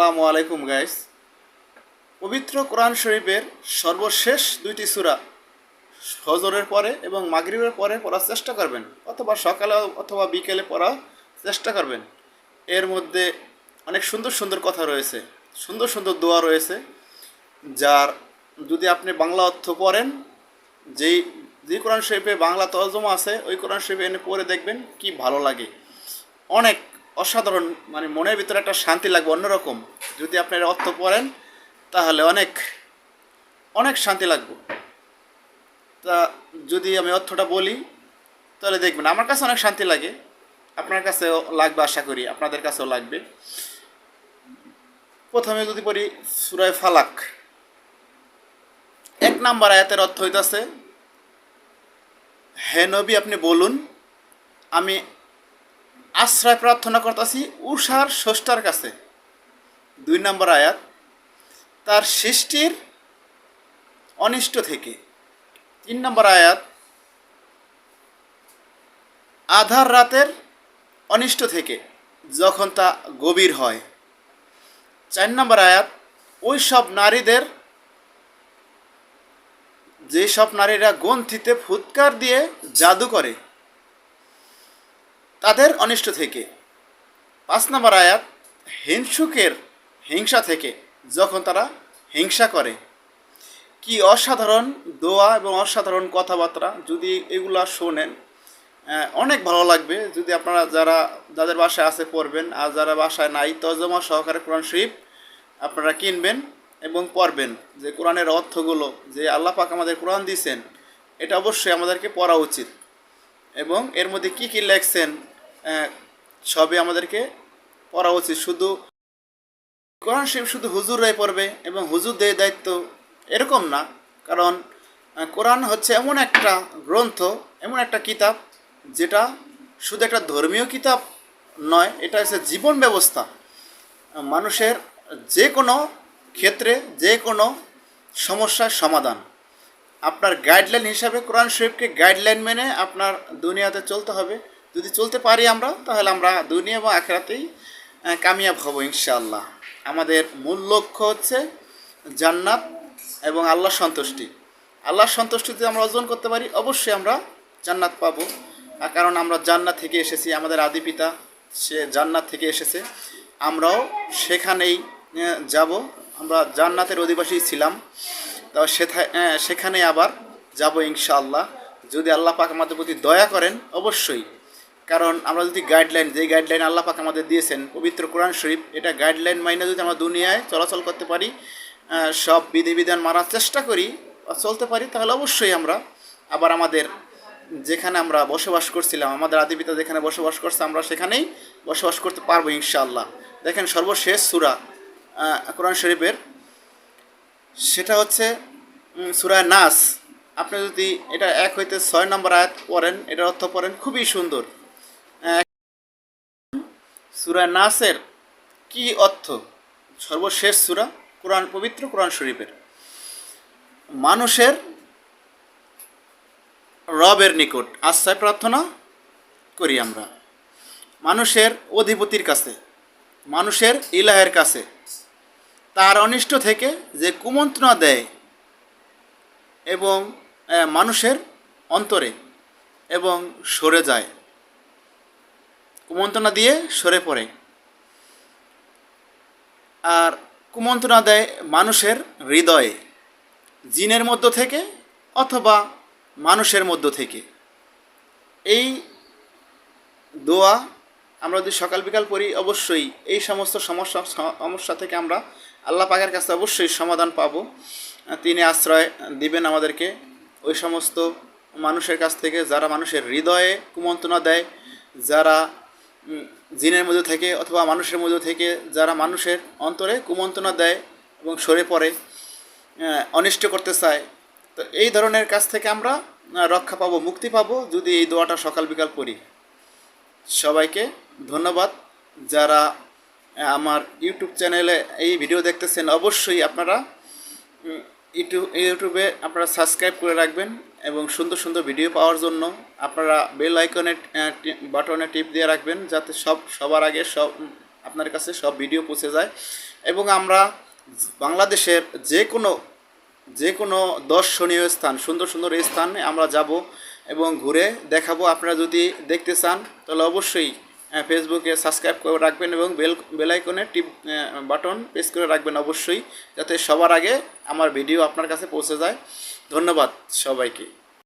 আসসালামু আলাইকুম গাইস পবিত্র কোরআন শরীফের সর্বশেষ দুইটি সূরা ফজরের পরে এবং মাগরিবের পরে পড়ার চেষ্টা করবেন, অথবা সকালে অথবা বিকেলে পড়ার চেষ্টা করবেন। এর মধ্যে অনেক সুন্দর সুন্দর কথা রয়েছে, সুন্দর সুন্দর দোয়া রয়েছে, যার যদি আপনি বাংলা অর্থ পড়েন, যেই যে কোরআন শরীফে বাংলা তর্জমা আছে, ওই কোরআন শরীফে এনে পড়ে দেখবেন কি ভালো লাগে। অনেক অসাধারণ মানে মনের ভিতরে একটা শান্তি লাগবে, অন্যরকম। যদি আপনার অর্থ পড়েন তাহলে অনেক অনেক শান্তি লাগবে। তা যদি আমি অর্থটা বলি, তাহলে দেখবেন, আমার কাছে অনেক শান্তি লাগে। আপনার কাছেও লাগবে, আশা করি, আপনাদের কাছেও লাগবে। প্রথমে যদি পড়ি সুরায় ফালাক, এক নাম্বার আয়াতের অর্থ হইতাছে, হে নবী, আপনি বলুন, আমি আশ্রয় প্রার্থনা করতেছি উষার স্রষ্টার কাছে। দুই নম্বর আয়াত, তার সৃষ্টির অনিষ্ট থেকে। তিন নম্বর আয়াত, আধার রাতের অনিষ্ট থেকে যখন তা গভীর হয়। চার নম্বর আয়াত, ওই সব নারীদের, যেসব নারীরা গ্রন্থিতে ফুৎকার দিয়ে জাদু করে তাদের অনিষ্ট থেকে। পাঁচ নম্বর আয়াত, হিংসুকের হিংসা থেকে, যখন তারা হিংসা করে। কি অসাধারণ দোয়া এবং অসাধারণ কথাবার্তা, যদি এগুলা শোনেন অনেক ভালো লাগবে। যদি আপনারা যারা, যাদের বাসায় আছে পড়বেন, আর যারা বাসায় নাই, তর্জমা সহকারে কোরআন শরীফ আপনারা কিনবেন এবং পড়বেন। যে কোরআনের অর্থগুলো, যে আল্লাহ পাক আমাদের কোরআন দিয়েছেন, এটা অবশ্যই আমাদেরকে পড়া উচিত। এবং এর মধ্যে কি কি লেখছেন সবই আমাদেরকে পড়া উচিত। শুধু কোরআন শরীফ শুধু হুজুররাই পড়বে এবং হুজুরদের দায়িত্ব এরকম না, কারণ কোরআন হচ্ছে এমন একটা গ্রন্থ, এমন একটা কিতাব যেটা শুধু একটা ধর্মীয় কিতাব নয়, এটা হচ্ছে জীবন ব্যবস্থা। মানুষের যে কোনো ক্ষেত্রে যে কোনো সমস্যার সমাধান। আপনার গাইডলাইন হিসাবে কোরআন শরীফকে গাইডলাইন মেনে আপনার দুনিয়াতে চলতে হবে। যদি চলতে পারি আমরা, তাহলে আমরা দুনিয়া বা আখেরাতেই কামিয়াব হব ইনশাআল্লাহ। আমাদের মূল লক্ষ্য হচ্ছে জান্নাত এবং আল্লাহ সন্তুষ্টি। আল্লাহর সন্তুষ্টি যদি আমরা অর্জন করতে পারি, অবশ্যই আমরা জান্নাত পাবো। কারণ আমরা জান্নাত থেকে এসেছি, আমাদের আদি পিতা, সে জান্নাত থেকে এসেছে। আমরাও সেখানেই যাব। আমরা জান্নাতের অধিবাসী ছিলাম। তো সেখানে আবার যাব ইনশাআল্লাহ। যদি আল্লাহ পাক আমাদের প্রতি দয়া করেন, অবশ্যই। কারণ আমরা যদি গাইডলাইন যে গাইডলাইন আল্লাহ পাক আমাদের দিয়েছেন, পবিত্র কোরআন শরীফ, এটা গাইডলাইন মাইনে যদি আমরা দুনিয়ায় চলাচল করতে পারি সব বিধিবিধান মারার চেষ্টা করি চলতে পারি, তাহলে অবশ্যই আমরা আবার আমাদের যেখানে আমরা বসবাস করছিলাম, আমাদের আদিপিতা যেখানে বসবাস করছে, আমরা সেখানেই বসবাস করতে পারব ইনশাআল্লাহ। দেখেন সর্বশেষ সুরা কোরআন শরীফের, সেটা হচ্ছে সূরা নাস। আপনি যদি এটা এক হইতে ছয় নম্বর আয়াত পড়েন, এটার অর্থ পড়েন খুবই সুন্দর। সূরা নাসের কি অর্থ? সর্বশেষ সূরা, কোরআন, পবিত্র কোরআন শরীফের। মানুষের রবের নিকট আশ্রয় প্রার্থনা করি আমরা। মানুষের অধিপতির কাছে, মানুষের ইলাহের কাছে, তার অনিষ্ট থেকে যে কুমন্ত্রণা দেয় এবং মানুষের অন্তরে এবং সরে যায়। কুমন্ত্রণা দিয়ে সরে পড়ে। আর কুমন্ত্রণা দেয় মানুষের হৃদয়ে, জিনের মধ্য থেকে অথবা মানুষের মধ্য থেকে। এই দোয়া আমরা যদি সকাল বিকাল পড়ি, অবশ্যই এই সমস্ত সমস্যা সমস্যা থেকে আমরা আল্লাহ পাকের কাছে অবশ্যই সমাধান পাব। তিনি আশ্রয় দিবেন আমাদেরকে। ওই সমস্ত মানুষের কাছ থেকে যারা মানুষের হৃদয়ে কুমন্ত্রণা দেয়, যারা জিনের মধ্যে থেকে অথবা মানুষের মধ্যে থেকে যারা মানুষের অন্তরে কুমন্ত্রণা দেয় এবং সরে পড়ে অনিষ্ট করতে চায়, তো এই ধরনের কাছ থেকে আমরা রক্ষা পাবো, মুক্তি পাবো যদি এই দোয়াটা সকাল বিকাল পড়ি। সবাইকে ধন্যবাদ। যারা আমার ইউটিউব চ্যানেলে এই ভিডিও দেখতেছেন, অবশ্যই আপনারা ইউটিউব, ইউটিউবে আপনারা সাবস্ক্রাইব করে রাখবেন। এবং সুন্দর সুন্দর ভিডিও পাওয়ার জন্য আপনারা বেল আইকনে বাটনে টিপ দিয়ে রাখবেন যাতে সব, সবার আগে সব, আপনার কাছে সব ভিডিও পৌঁছে যায়। এবং আমরা বাংলাদেশের যে কোনো যে কোনো দর্শনীয় স্থান, সুন্দর সুন্দর এই স্থানে আমরা যাব এবং ঘুরে দেখাবো। আপনারা যদি দেখতে চান, তাহলে অবশ্যই ফেসবুকে সাবস্ক্রাইব করে রাখবেন এবং বেল বেলাইকনে টিপ বাটন প্রেস করে রাখবেন অবশ্যই, যাতে সবার আগে আমার ভিডিও আপনার কাছে পৌঁছে যায়। ধন্যবাদ সবাইকে।